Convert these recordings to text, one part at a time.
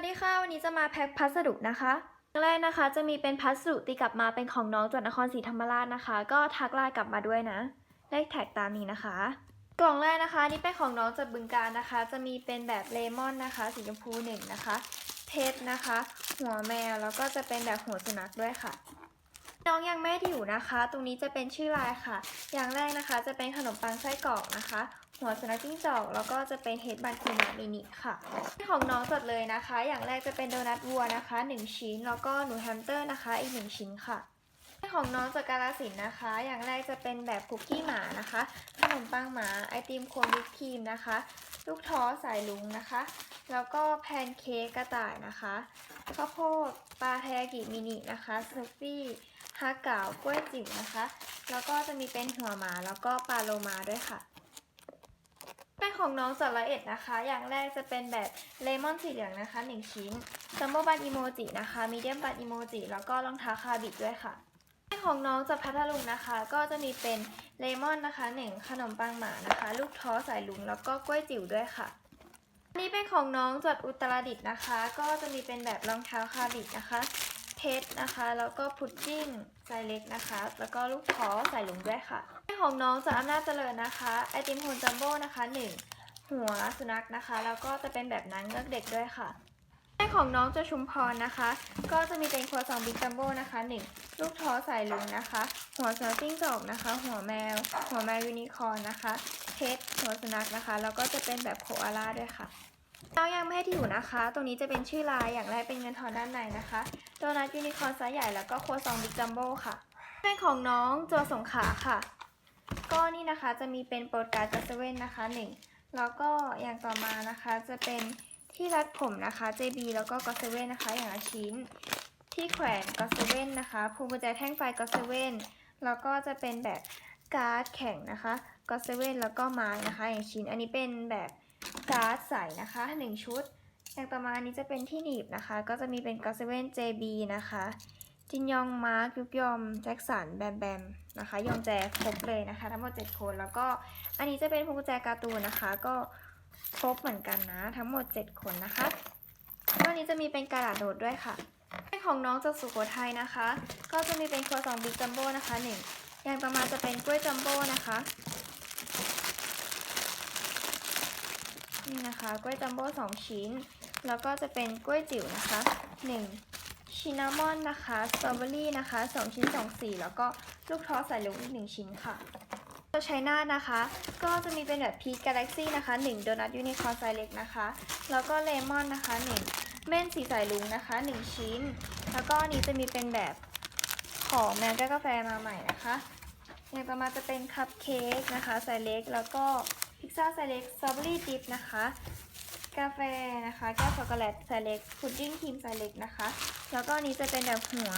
วัสดีค่ะ วันนี้จะมาแพ็คพัสดุนะคะครั้งแรกนะคะ จะมีเป็นพัสดุตีกลับมาเป็นของน้องจากนครศรีธรรมราชนะคะ ก็ทักไลน์กลับมาด้วยนะเลขแท็กตามนี้นะคะ กล่องแรกนะคะนี่เป็นของน้องจากบึงการนะคะ จะมีเป็นแบบเลมอนนะคะ สีชมพูหนึ่งนะคะ เพชรนะคะ หัวแมวแล้วก็จะเป็นแบบหัวสุนัขด้วยค่ะ น้องยังแม่ที่อยู่นะคะ ตรงนี้จะเป็นชื่อลายค่ะ อย่างแรกนะคะ จะเป็นขนมปังไส้กรอกนะคะ หัวสุนัขจิ้งจอกแล้วก็จะเป็นเฮดบันคูนามินิค่ะ ของน้องจดเลยนะคะ อย่างแรกจะเป็นโดนัทวัวนะคะ 1 ชิ้น แล้วก็หนูแฮมสเตอร์นะคะ อีก 1 ชิ้นค่ะของน้องจากกาลสินนะคะ อย่างแรกจะเป็นแบบคุกกี้หมานะคะ ขนมปังหมา ไอติมโคนวิปครีมนะคะ ลูกท้อสายลุงนะคะ แล้วก็แพนเค้กกระต่ายนะคะ ข้าวโพดปลาไทยากิมินินะคะสนุปปี้ฮาเก๋ากล้วยจิ๋วนะคะ แล้วก็จะมีเป็นหัวหมาแล้วก็ปลาโลมาด้วยค่ะ เป็นของน้องสระเอ็ดนะคะ อย่างแรกจะเป็นแบบเลมอนสีเหลืองนะคะ1ชิ้นซัมโบบันอีโมจินะคะมีเดียมบันอีโมจิแล้วก็รองเท้าคาบิดด้วยค่ะเป็นของน้องจากพัทลุงนะคะ ก็จะมีเป็นเลมอนนะคะ1ขนมปังหมานะคะ ลูกท้อสายลุงแล้วก็กล้วยจิ๋วด้วยค่ะอันนี้เป็นของน้องจากอุตรดิตถ์นะคะ ก็จะมีเป็นแบบรองเท้าคาบิดนะคะ เพชรนะคะ แล้วก็พุดดิ้งไซเล็กนะคะ แล้วก็ลูกทอใส่ลุงด้วยค่ะเป็นของน้องจากอำนาจเจริญนะคะ ไอติมโฮนจัมโบ้นะคะ 1 หัวสุนัขนะคะ แล้วก็จะเป็นแบบนั้นเลือกเด็กด้วยค่ะเป็นของน้องจากชุมพรนะคะ ก็จะมีเป็นครัวซองบิ๊กจัมโบ้นะคะ 1 ลูกท้อใส่ลุงนะคะ หัวสุนัขจิ้งจอกนะคะ หัวแมว หัวแมวยูนิคอร์นนะคะเพชรหัวสุนัขนะคะ แล้วก็จะเป็นแบบโคอาล่าด้วยค่ะ เรายังไม่ให้ที่อยู่นะคะ ตรงนี้จะเป็นชื่อลายอย่างแรกเป็นเงินทอนด้านในนะคะโดนัทยูนิคอร์นไซส์ใหญ่แล้วก็โคซองบิ๊กจัมโบ้ค่ะเป็นของน้องโจสงขาค่ะ ก็นี่นะคะจะมีเป็นโปรดการ์ดจัสเว่นนะคะหนึ่งแล้วก็อย่างต่อมานะคะจะเป็นที่รัดผมนะคะ JB แล้วก็ก็เซเว่นนะคะอย่างละชิ้น ที่แขวนก็เซเว่นนะคะพวงกุญแจแท่งไฟก็เซเว่นแล้วก็จะเป็นแบบการ์ดแข็งนะคะก็เซเว่นแล้วก็ไม้นะคะ อย่างชิ้น อันนี้เป็นแบบ การ์ดใส่นะคะหนึ่งชุด อย่างต่อมาอันนี้จะเป็นที่หนีบนะคะ ก็จะมีเป็นก็เซเว่น JB นะคะ จินยองมาร์คยุกยอมแจ็คสันแบมแบมนะคะ ยองแจครบเลยนะคะ ทั้งหมด 7 คน แล้วก็อันนี้จะเป็นพวงกุญแจการ์ตูนนะคะ ก็ครบเหมือนกันนะ ทั้งหมด 7 คนนะคะก็อันนี้จะมีเป็นกระดาษโน้ตด้วยค่ะเป็นของน้องจากสุโขทัยนะคะ ก็จะมีเป็นครัวซองบิ๊กจัมโบ้นะคะหนึ่งอย่างต่อมาจะเป็นกล้วยจัมโบ้นะคะ นี่นะคะกล้วยจัมโบ้สองชิ้น แล้วก็จะเป็นกล้วยจิ๋วนะคะหนึ่งชินามอนนะคะสตรอเบอรี่นะคะ2ชิ้น2สีแล้วก็ลูกท้อใส่ลุงอีก1ชิ้นค่ะตัวใช้หน้านะคะ ก็จะมีเป็นแบบพีกาแล็กซี่นะคะ1โดนัทยูนิคอร์นไซเล็กนะคะ แล้วก็เลมอนนะคะ1เม่นสีสายลุงนะคะ 1 ชิ้น แล้วก็นี้จะมีเป็นแบบของแมนแก้วกาแฟมาใหม่นะคะ อย่างต่อมาจะเป็นคัพเค้กนะคะไซส์เล็กแล้วก็ พิซซ่าไซเล็กสตรอเบอรี่ดิฟนะคะ กาแฟนะคะ แก้วช็อกโกแลตไซเล็กพุดดิ้งครีมไซเล็กนะคะ แล้วก็อันนี้จะเป็นแบบหัว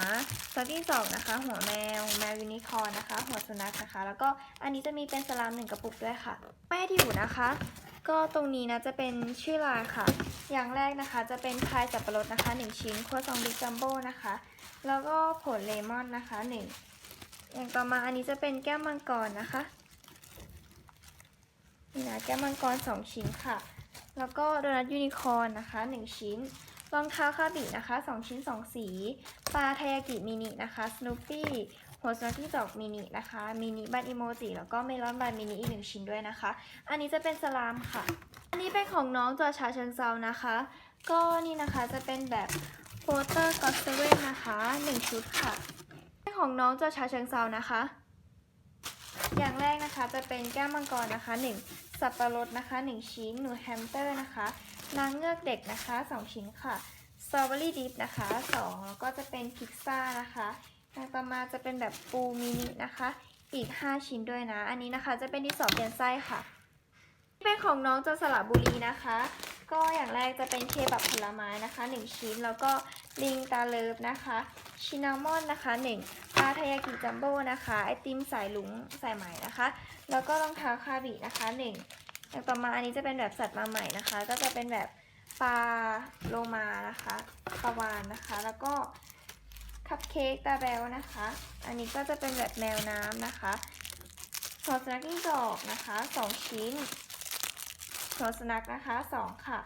ซอสที่สองนะคะ หัวแมว แมวยูนิคอร์นนะคะ หัวสุนัขนะคะ แล้วก็อันนี้จะมีเป็นสลามหนึ่งกระปุกด้วยค่ะไม่ที่อยู่นะคะ ก็ตรงนี้นะจะเป็นชื่อลายค่ะ อย่างแรกนะคะจะเป็นพายสับปะรดนะคะหนึ่งชิ้นครัวซองบิ๊กจัมโบ้นะคะ แล้วก็ผลเลมอนนะคะหนึ่งอย่างต่อมาอันนี้จะเป็นแก้วมังกรนะคะ นี่นะแก้วมังกรสองชิ้นค่ะ แล้วก็โดนัทยูนิคอร์นนะคะ 1 ชิ้น รองเท้าคาบินะคะ 2 ชิ้น 2 สี ปลาไทยากิมินินะคะสโนปี้หัวสโนที่จอกมินินะคะมินิบันอิโมจิแล้วก็เมลอนบันมินิอีก1ชิ้นด้วยนะคะ อันนี้จะเป็นสลามค่ะ อันนี้เป็นของน้องตัวชาเชิงเซานะคะ ก็นี่นะคะจะเป็นแบบโฟเตอร์กอสเซเว่นนะคะ 1 ชุดค่ะ เป็นของน้องตัวชาเชิงเซานะคะ อย่างแรกนะคะจะเป็นแก้วมังกรนะคะ 1 สับปะรดนะคะ 1 ชิ้นหนูแฮมสเตอร์นะคะนางเงือกเด็กนะคะ 2 ชิ้นค่ะสตรอเบอรี่ดิฟนะคะ 2 แล้วก็จะเป็นพิซซ่านะคะอย่างต่อมาจะเป็นแบบปูมินินะคะ อีก 5 ชิ้นด้วยนะ อันนี้นะคะจะเป็นที่สอบเปลี่ยนไส้ค่ะ เป็นของน้องจากสระบุรีนะคะ ก็อย่างแรกจะเป็นเคบับผลไม้นะคะ 1 ชิ้นแล้วก็ลิงตาเลิฟนะคะชินามอนนะคะ1ปลาทายากิจัมโบ้นะคะไอติมสายหลุงสายไหมนะคะ แล้วก็รองเท้าคาบินะคะ1อย่างต่อมาอันนี้จะเป็นแบบสัตว์มาใหม่นะคะ ก็จะเป็นแบบปลาโลมานะคะปลาวานนะคะ แล้วก็คัพเค้กตาแบลนะคะ อันนี้ก็จะเป็นแบบแมวน้ำนะคะหัวสนักกิ้งจอกนะคะ 2 ชิ้น หัวสุนัขนะคะ2ค่ะ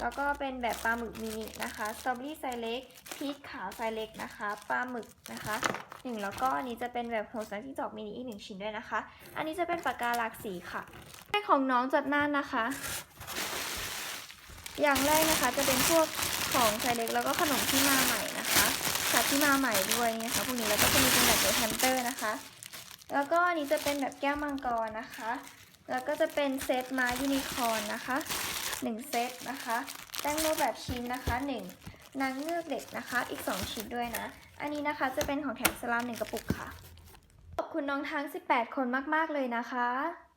แล้วก็เป็นแบบปลาหมึกมินินะคะสตรอเบอรี่ไซส์เล็กพีชขาวไซส์เล็กนะคะปลาหมึกนะคะหนึ่งแล้วก็อันนี้จะเป็นแบบโฮสต์ที่จอกมินิอีกหนึ่งชิ้นด้วยนะคะ อันนี้จะเป็นปากกาหลากสีค่ะแรกของน้องจัดหน้านะคะ อย่างแรกนะคะจะเป็นพวกของไซส์เล็กแล้วก็ขนมที่มาใหม่นะคะสัตว์ที่มาใหม่ด้วยนะคะพวกนี้แล้วก็จะมีเป็นแบบแฮมสเตอร์นะคะ แล้วก็อันนี้จะเป็นแบบแก้วมังกรนะคะ แล้วก็จะเป็นเซตม้ยูนิคอร์นนะคะ 1 เซตนะคะแตงโมแบบชิ้นนะคะ 1นางเงือกเด็กนะคะ อีก 2 ชิ้นด้วยนะ อันนี้นะคะจะเป็นของแถมสลาม1กระปุกค่ะ ขอบคุณน้องทั้ง 18 คนมาก ๆ เลยนะคะ